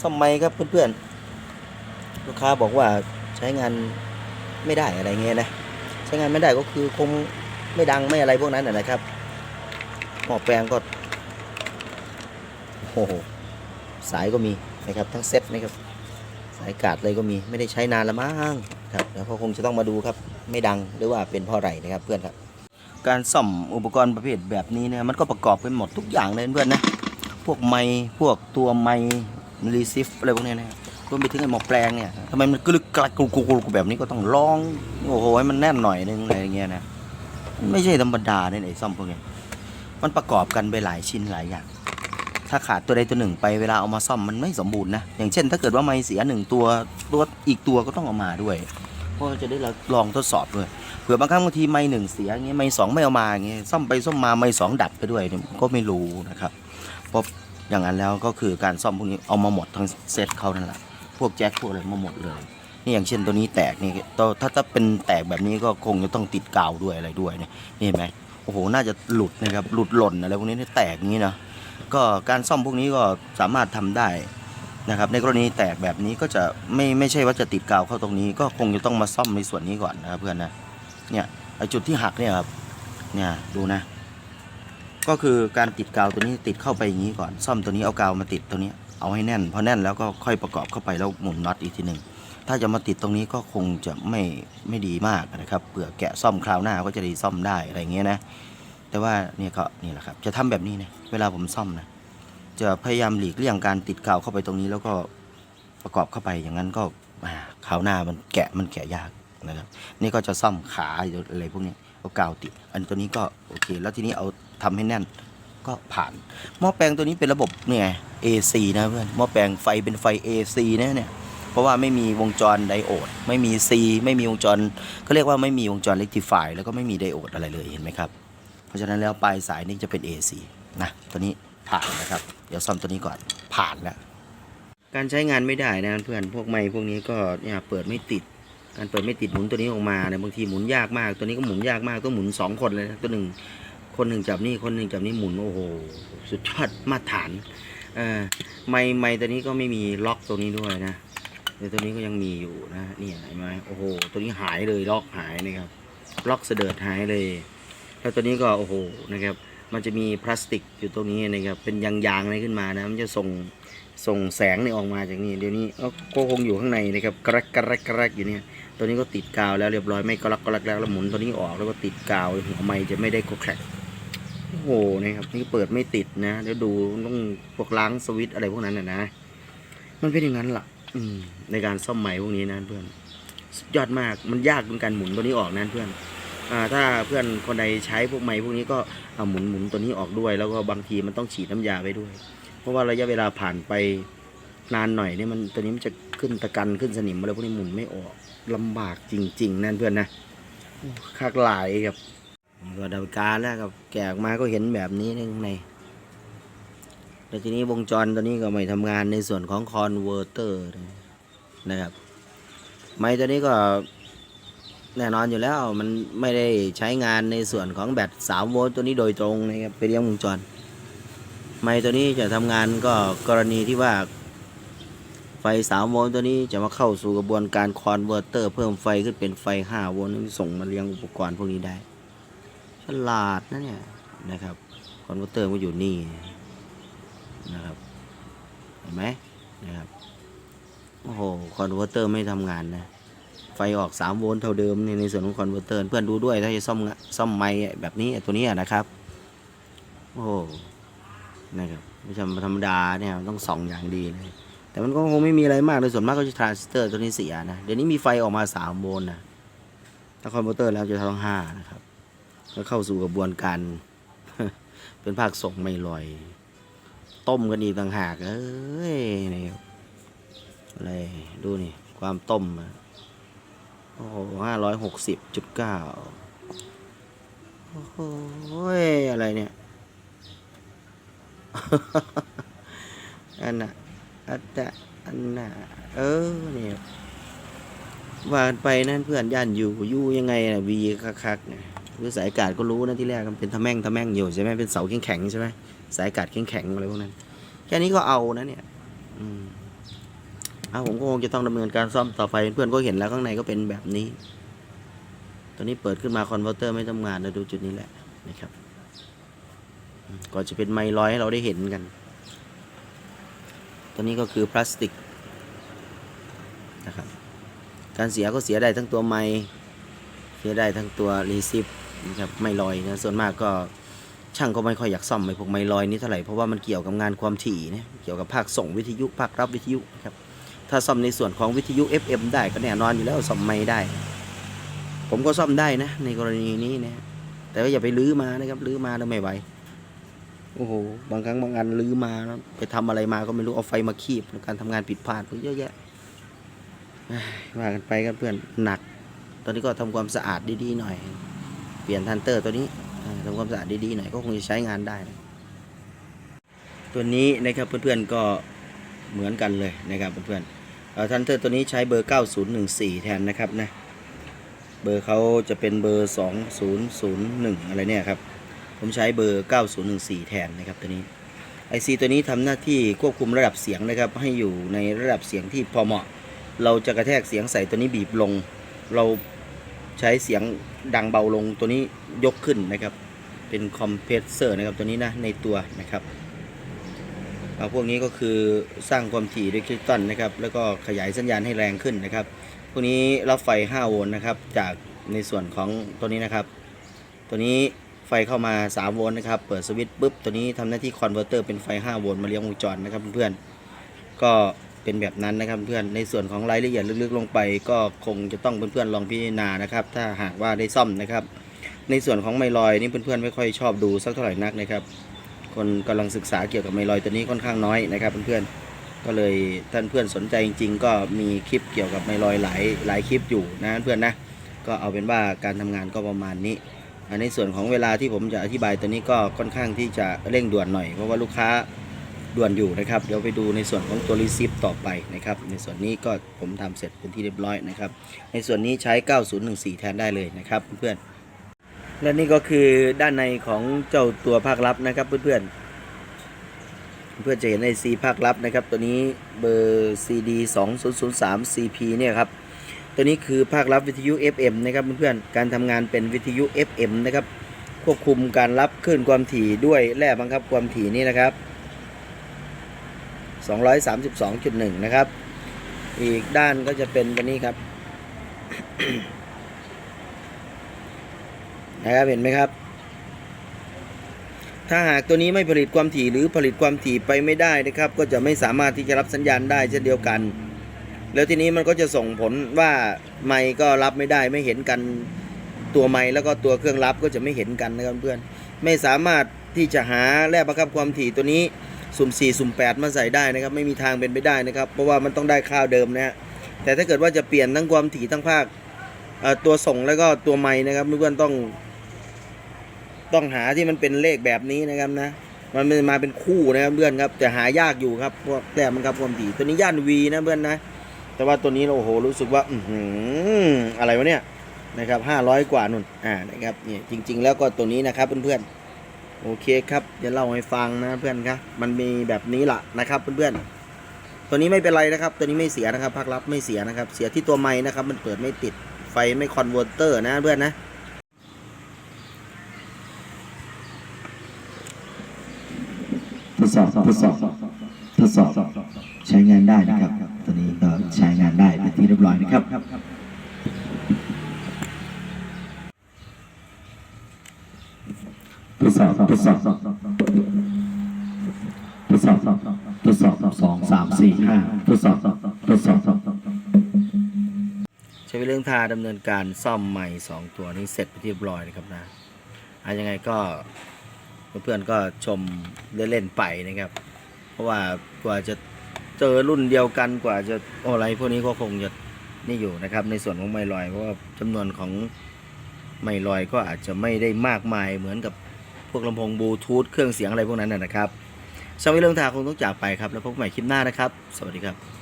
ซ่อมไม้ครับเพื่อนๆ ลูกค้าบอกว่าใช้งานไม่ได้อะไรเงี้ยนะ ใช้งานไม่ได้ก็คือคงไม่ดังไม่อะไรพวกนั้นนะครับหม้อแปลงก็โอ้โหสายก็มีนะครับทั้งเซ็ตนะครับสายกาดเลยก็มีไม่ได้ใช้นานละมั้งครับแล้วก็คงจะต้องมาดูครับไม่ดังหรือว่าเป็นเพราะอะไรนะครับเพื่อนครับ การซ่อมอุปกรณ์ประเภทแบบนี้เนี่ยมันก็ประกอบเป็นหมดทุกอย่างเลยเพื่อนนะพวกไม้พวกตัวไม้ รีซิฟอะไรพวกนี้นะครับรวมไปถึงไอ้หมอแปลงเนี่ยทำไมมันกลึกกลักกรุกกรุกกรุกแบบนี้ก็ต้องลองโอ้โหให้มันแน่นหน่อยนึงอะไรอย่างเงี้ยนะไม่ใช่ธรรมดาเนี่ยไอ้ซ่อมพวกนี้มันประกอบกันไปหลายชิ้นหลายอย่าง ถ้าขาดตัวใดตัวหนึ่งไปเวลาเอามาซ่อมมันไม่สมบูรณ์นะ อย่างเช่น ถ้าเกิดว่าไม้เสียหนึ่งตัวตัวอีกตัวก็ต้องเอามาด้วย เพราะจะได้ลองทดสอบด้วย เผื่อบางครั้งบางทีไม้หนึ่งเสียเงี้ยไม้สองไม่เอามาเงี้ยซ่อมไปซ่อมมาไม้สองดับไปด้วยเนี่ยก็ไม่รู้นะครับเพราะ อย่างนั้นแล้วก็คือการซ่อมพวกนี้เอามาหมดทั้งเซ็ตเขานั่นแหละพวกแจ็คพวกอะไรมาหมดเลย นี่อย่างเช่นตัวนี้แตกนี่ตัวถ้าถ้าเป็นแตกแบบนี้ก็คงจะต้องติดกาวด้วยอะไรด้วยเนี่ยนี่เห็นไหมโอ้โหน่าจะหลุดนะครับหลุดหล่นอะไรพวกนี้เนี่แตกอย่างนี้เนาะก็การซ่อมพวกนี้ก็สามารถทำได้นะครับในกรณีแตกแบบนี้ก็จะไม่ไม่ใช่ว่าจะติดกาวเข้าตรงนี้ ก็คงจะต้องมาซ่อมในส่วนนี้ก่อนนะครับเพื่อนนะเนี่ยไอจุดที่หักเนี่ยครับเนี่ยดูนะ ก็คือการติดกาวตัวนี้ติดเข้าไปอย่างนี้ก่อน ซ่อมตัวนี้เอากาวมาติดตัวนี้เอาให้แน่นพอแน่นแล้วก็ค่อยประกอบเข้าไปแล้วหมุนน็อตอีกทีหนึ่งถ้าจะมาติดตรงนี้ก็คงจะไม่ไม่ดีมากนะครับเผื่อแกะซ่อมคราวหน้าก็จะได้ซ่อมได้อะไรเงี้ยนะ แต่ว่าเนี่ยก็นี่แหละครับ จะทำแบบนี้นะเวลาผมซ่อมนะจะพยายามหลีกเลี่ยงการติดกาวเข้าไปตรงนี้ แล้วก็ประกอบเข้าไปอย่างนั้นก็คราวหน้ามันแกะมันแกะยากนะครับ นี่ก็จะซ่อมขาอะไรพวกนี้เอากาวติด อันตัวนี้ก็โอเค แล้วทีนี้เอา ทำให้แน่นก็ผ่านหม้อแปลงตัวนี้เป็นระบบเนี่ย AC นะเพื่อนหม้อแปลงไฟเป็นไฟ AC นะเนี่ยเพราะว่าไม่มีวงจรไดโอด ไม่มี C ไม่มีวงจรเขาเรียกว่าไม่มีวงจรเ e กติฟายแล้วก็ไม่มีไดโอดอะไรเลยเห็นไหมครับ เพราะฉะนั้นแล้วปลายสายนี่จะเป็น AC นะตัวนี้ผ่านนะครับ เดี๋ยวซ่อมตัวนี้ก่อนผ่านแล้วการใช้งานไม่ได้นะเพื่อนพวกไม้พวกนี้ก็เนี่ยเปิดไม่ติด การเปิดไม่ติดหมุนตัวนี้ออกมาเนี่ยบางทีหมุนยากมาก ตัวนี้ก็หมุนยากมากต้องหมุนสองคนเลยนะตัวหนึ่ง คนหนึ่งจับนี่คนหนึ่งจับนี่หมุนโอ้โหสุดยอดมาตรฐานเออไม้ไม้ตัวนี้ก็ไม่มีล็อกตัวนี้ด้วยนะแต่ตัวนี้ก็ยังมีอยู่นะนี่เห็นไหมโอ้โหตัวนี้หายเลยล็อกหายนะครับล็อกเสดิร์ดหายเลยแล้วตัวนี้ก็โอ้โหนะครับ มันจะมีพลาสติกอยู่ตรงนี้นะครับเป็นยางๆอะไรขึ้นมานะมันจะส่งส่งแสงนี่ออกมาจากนี่เดี๋ยวนี้ก็คงอยู่ข้างในนะครับกระกกระกระกอยู่เนี่ยตัวนี้ก็ติดกาวแล้วเรียบร้อยไม่กระลักกระลักแล้วแล้วหมุนตัวนี้ออกแล้วก็ติดกาวหัวไม้จะไม่ได้โคแครก หนะครับนี่เปิดไม่ติดนะเดี๋ยวดูต้องพวกล้างสวิตอะไรพวกนั้นนะนะ มันเป็นอย่างนั้นล่ะ อืม ในการซ่อมไม้พวกนี้นะเพื่อนสุดยอดมากมันยากในการหมุนตัวนี้ออกนะเพื่อนอ่าถ้าเพื่อนคนใดใช้พวกไม้พวกนี้ก็เอาหมุนหมุนตัวนี้ออกด้วย แล้วก็บางทีมันต้องฉีดน้ำยาไปด้วย เพราะว่าระยะเวลาผ่านไปนานหน่อยเนี่ยมันตัวนี้มันจะขึ้นตะกันขึ้นสนิมอะไรพวกนี้หมุนไม่ออกลำบากจริง ๆ นั่นเพื่อนนะคักหลายครับ ก็ดับการแล้วกับแกะออกมาก็เห็นแบบนี้ในข้างในแล้วทีนี้วงจรตัวนี้ก็ไม่ทำงานในส่วนของคอนเวอร์เตอร์นะครับ ไม้ตัวนี้ก็แน่นอนอยู่แล้วมันไม่ได้ใช้งานในส่วนของแบต3โวลต์ตัวนี้โดยตรงนะครับไปเลี้ยงวงจร ไม้ตัวนี้จะทำงานก็กรณีที่ว่า ไฟ3โวลต์ตัวนี้จะมาเข้าสู่กระบวนการคอนเวอร์เตอร์เพิ่มไฟขึ้นเป็นไฟ5โวลต์ส่งมาเลี้ยงอุปกรณ์พวกนี้ได้ ฉลาดนะเนี่ยนะครับคอนเวอร์เตอร์มันอยู่นี่นะครับเห็นไหมนะครับโอ้โหคอนเวอร์เตอร์ไม่ทำงานนะไฟออก3โวลต์เท่าเดิมในในส่วนของคอนเวอร์เตอร์เพื่อนดูด้วยถ้าจะซ่อมซ่อมไม้แบบนี้ตัวนี้นะครับโอ้โหนะครับไม่ใช่ธรรมดาเนี่ยต้องส่องอย่างดีเลยแต่มันก็คงไม่มีอะไรมากเลยส่วนมากก็จะทรานซิสเตอร์ตัวนี้เสียนะ เดี๋ยวนี้มีไฟออกมา3โวลต์นะ ถ้าคอนเวอร์เตอร์แล้วจะต้อง5นะครับ ก็เข้าสู่กระบวนการ เป็นภาคส่งไม่ลอย ต้มกันอีกต่างหากเอ้ยนี่อะไรดูนี่ ความต้มโอ้โหห้าร้อยหกสิบจุดเก้าโอ้โหอะไรเนี่ยอันน่ะอันน่ะอันน่ะเออเนี่ยว่ากันไปนั่นเพื่อนย่านอยู่อยู่ยังไงน่ะวีคักๆเนี่ย คือสายอากาศก็รู้นะที่แรกมันเป็นทะแม่งทะแม่งอยู่ใช่ไหมเป็นเสาแข็งๆใช่ไหมสายอากาศแข็งๆอะไรพวกนั้น แค่นี้ก็เอานะเนี่ย อืมเอาผมก็คงจะต้องดำเนินการซ่อมต่อไปเพื่อนก็เห็นแล้วข้างในก็เป็นแบบนี้ตัวนี้เปิดขึ้นมาคอนเวอร์เตอร์ไม่ทำงานนะดูจุดนี้แหละนะครับอืมก็จะเป็นไมลอยให้เราได้เห็นกัน ตัวนี้ก็คือพลาสติกนะครับ การเสียก็เสียได้ทั้งตัวไมค์เสียได้ทั้งตัวรีซิฟ นะครับไม่ลอยนะส่วนมากก็ช่างก็ไม่ค่อยอยากซ่อมไอ้พวกไมลอยนี้เท่าไหร่เพราะว่ามันเกี่ยวกับงานความถี่นะเกี่ยวกับภาคส่งวิทยุภาครับวิทยุนะครับถ้าซ่อมในส่วนของวิทยุ FM ได้ก็แน่นอนอยู่แล้วซ่อมไม่ได้ ผมก็ซ่อมได้นะในกรณีนี้นะแต่ว่าอย่าไปลื้อมานะครับลื้อมาแล้วไม่ไหวโอ้โหบางครั้งบางอันลื้อมาแล้วไปทำอะไรมาก็ไม่รู้เอาไฟมาคีบการทำงานผิดพลาดเยอะแยะว่ากันไปครับเพื่อนหนัก ตอนนี้ก็ทำความสะอาดดีๆหน่อย ปลี่ยนทันเตอร์ตัวนี้ทำความสะอาดดีๆหน่อยก็คงจะใช้งานได้นะตัวนี้นะครับเพื่อนๆก็เหมือนกันเลยนะครับเพื่อนๆทันเตอร์ตัวนี้ใช้เบอร์ 9014 แทนนะครับนะเบอร์เขาจะเป็นเบอร์ 2001 อะไรเนี่ยครับผมใช้เบอร์ 9014 แทนนะครับตัวนี้ IC ตัวนี้ทำหน้าที่ควบคุมระดับเสียงนะครับ ให้อยู่ในระดับเสียงที่พอเหมาะ เราจะกระแทกเสียงใส่ตัวนี้บีบลง เรา ใช้เสียงดังเบาลงตัวนี้ยกขึ้นนะครับ เป็นคอมเพรสเซอร์นะครับตัวนี้นะในตัวนะครับเอาพวกนี้ก็คือสร้างความถี่ด้วยคริสตัลนะครับ แล้วก็ขยายสัญญาณให้แรงขึ้นนะครับ พวกนี้รับไฟ 5 โวลต์นะครับ จากในส่วนของตัวนี้นะครับ ตัวนี้ไฟเข้ามา 3 โวลต์นะครับ เปิดสวิตช์ปุ๊บ ตัวนี้ทำหน้าที่คอนเวอร์เตอร์เป็นไฟ 5 โวลต์มาเลี้ยงวงจรนะครับเพื่อนๆ ก็ เป็นแบบนั้นนะครับเพื่อนในส่วนของรายละเอียดลึกๆลงไป ก็คงจะต้องเพื่อนๆลองพิจารณานะครับ ถ้าหากว่าได้ซ่อมนะครับ ในส่วนของไมลอยนี่เพื่อนๆไม่ค่อยชอบดูสักเท่าไหร่นักนะครับ คนกำลังศึกษาเกี่ยวกับไมลอยตัวนี้ค่อนข้างน้อยนะครับเพื่อนๆก็เลยท่านเพื่อนสนใจจริง ๆ ก็มีคลิปเกี่ยวกับไมลอยหลายหลายคลิปอยู่นะเพื่อนนะก็เอาเป็นว่าการทำงานก็ประมาณนี้ในส่วนของเวลาที่ผมจะอธิบายตัวนี้ก็ค่อนข้างที่จะเร่งด่วนหน่อยเพราะว่าลูกค้า ด่วนอยู่นะครับ เดี๋ยวไปดูในส่วนของตัวรีซิฟต่อไปนะครับ ในส่วนนี้ก็ผมทำเสร็จเป็นที่เรียบร้อยนะครับ ในส่วนนี้ใช้ 9014 แทนได้เลยนะครับเพื่อนๆ และนี่ก็คือด้านในของเจ้าตัวภาคลับนะครับเพื่อนๆเพื่อนจะเห็นใน C ภาคลับนะครับ ตัวนี้เบอร์ CD 2003 CP เนี่ยครับ ตัวนี้คือภาครับวิทยุ FM นะครับเพื่อนๆ การทำงานเป็นวิทยุ FM นะครับ ควบคุมการรับคลื่นความถี่ด้วยแร่บังคับความถี่นี่นะครับ 232.1 นะครับ อีกด้านก็จะเป็นตัวนี้ครับ นะครับเห็นไหมครับ ถ้าหากตัวนี้ไม่ผลิตความถี่หรือผลิตความถี่ไปไม่ได้นะครับ ก็จะไม่สามารถที่จะรับสัญญาณได้เช่นเดียวกัน แล้วทีนี้มันก็จะส่งผลว่าไมค์ก็รับไม่ได้ไม่เห็นกันตัวไมค์แล้วก็ตัวเครื่องรับก็จะไม่เห็นกันนะครับเพื่อน ไม่สามารถที่จะหาแร่บังคับความถี่ตัวนี้ สุ่ม4สุ่ม8มาใส่ได้นะครับ ไม่มีทางเป็นไปได้นะครับ เพราะว่ามันต้องได้ค่าเดิมนะฮะแต่ถ้าเกิดว่าจะเปลี่ยนทั้งความถี่ทั้งภาคตัวส่งแล้วก็ตัวไมค์นะครับเพื่อนๆต้อง ต้องหาที่มันเป็นเลขแบบนี้นะครับนะ มันมาเป็นคู่นะครับเพื่อนครับแต่หายากอยู่ครับพวกแต่มันครับความถี่ตัวนี้ย่านวีนะเพื่อนนะ แต่ว่าตัวนี้เราโอ้โหรู้สึกว่า อืออะไรวะเนี่ยนะครับห้าร้อยกว่านุ่นอ่านะครับเนี่ยจริง ๆ แล้วก็ตัวนี้นะครับเพื่อนๆ โอเคครับจะเล่าให้ฟังนะเพื่อนครับมันมีแบบนี้ละนะครับเพื่อนๆตัวนี้ไม่เป็นไรนะครับ ตัวนี้ไม่เสียนะครับภาครับไม่เสียนะครับ เสียที่ตัวไม้นะครับ มันเปิดไม่ติดไฟไม่คอนเวอร์เตอร์นะเพื่อนนะทดสอบทดสอบทดสอบใช้งานได้นะครับ ตัวนี้ก็ใช้งานได้เป็นที่เรียบร้อยนะครับ ทดสอบทดสอบทดสอบทดสอบสองสามสี่ห้าทดสอบทดสอบใช้เรื่องทาดำเนินการซ่อมใหม่สองตัวนี้เสร็จไปที่เรียบร้อยนะครับนะอะยังไงก็เพื่อนๆก็ชมเล่นๆไปนะครับ เพราะว่ากว่าจะเจอรุ่นเดียวกันกว่าจะอะไรพวกนี้ก็คงจะนี่อยู่นะครับ ในส่วนของไม่ลอยเพราะว่าจำนวนของไม่ลอยก็อาจจะไม่ได้มากมายเหมือนกับ พวกลำโพงบลูทูธเครื่องเสียงอะไรพวกนั้นนะครับสำหรับเรื่องทาคงต้องจากไปครับ แล้วพบกันใหม่คลิปหน้านะครับ สวัสดีครับ